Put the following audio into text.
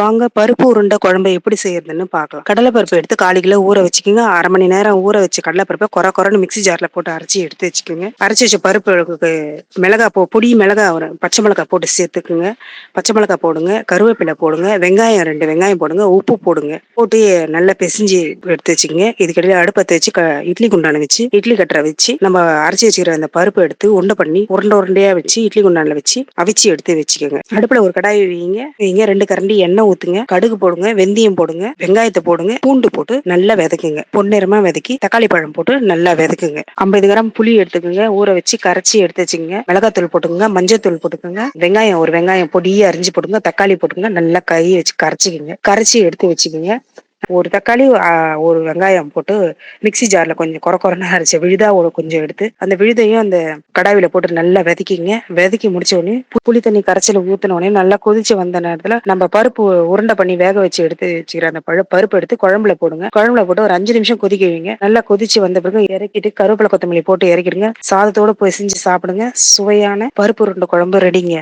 வாங்க பருப்பு உருண்டை குழம்பு எப்படி செய்யறதுன்னு பார்க்கலாம். கடலைப்பருப்பு எடுத்து காலி கிலோ ஊற வச்சுக்கோங்க. அரை மணி நேரம் ஊற வச்சு கடலை பருப்பை குறை குறைன்னு மிக்ஸி ஜாரில் போட்டு அரைச்சி எடுத்து வச்சுக்கோங்க. அரைச்சி வச்ச பருப்பு மிளகா போ பொடி மிளகா பச்சை மிளகா போட்டு சேர்த்துக்குங்க. பச்சை மிளகா போடுங்க கருவேப்பிலை போடுங்க வெங்காயம் ரெண்டு வெங்காயம் போடுங்க உப்பு போடுங்க. போட்டு நல்லா பிசைஞ்சு எடுத்து வச்சுக்கோங்க. இதுக்கடையில் அடுப்பத்தை வச்சு க இட்லி குண்டான வச்சு இட்லி கட்டரை வச்சு நம்ம அரைச்சி வச்சுக்கிற அந்த பருப்பு எடுத்து உருண்டை பண்ணி உருண்டை உருண்டையாக வச்சு இட்லி குண்டானில் வச்சு அவிச்சு எடுத்து வச்சுக்கோங்க. அடுப்பில் ஒரு கடாய் வைங்க. வைங்க ரெண்டு கரண்டி எண்ணெய் ஊத்துங்க கடுகு போடுங்க வெந்தயம் போடுங்க வெங்காயத்தை போடுங்க பூண்டு போட்டு நல்லா விதக்குங்க. பொன்னிறமா விதக்கி தக்காளி பழம் போட்டு நல்லா விதக்குங்க. ஐம்பது கிராம் புளி எடுத்துக்கோங்க ஊற வச்சு கரைச்சி எடுத்து வச்சுங்க மிளகாத்தூள் போட்டுக்கோங்க மஞ்சத்தூள் போட்டுக்கோங்க. வெங்காயம் ஒரு வெங்காயம் பொடியை அரிஞ்சு போட்டுங்க தக்காளி போட்டுங்க நல்லா கை வச்சு கரைச்சிக்கோங்க. கரைச்சி எடுத்து வச்சுக்கோங்க. ஒரு தக்காளி ஒரு வெங்காயம் போட்டு மிக்சி ஜார்ல கொஞ்சம் குற குறைன்னு அரைச்சி விழுதா ஒரு கொஞ்சம் எடுத்து அந்த விழுதையும் அந்த கடாவில போட்டு நல்லா வெதக்கிங்க. வெதக்கி முடிச்ச உடனே புளி தண்ணி கரைச்சல ஊத்தின உடனே நல்லா கொதிச்சு வந்த நேரத்துல நம்ம பருப்பு உருண்டை பண்ணி வேக வச்சு எடுத்து வச்சுக்கிற அந்த பழ பருப்பு எடுத்து குழம்புல போடுங்க. குழம்புல போட்டு ஒரு அஞ்சு நிமிஷம் கொதிக்க வைங்க. நல்லா கொதிச்சு வந்த பிறகு இறக்கிட்டு கருவேப்பிலை கொத்தமல்லி போட்டு இறக்கிடுங்க. சாதத்தோட போய் செஞ்சு சாப்பிடுங்க. சுவையான பருப்பு உருண்டை குழம்பு ரெடிங்க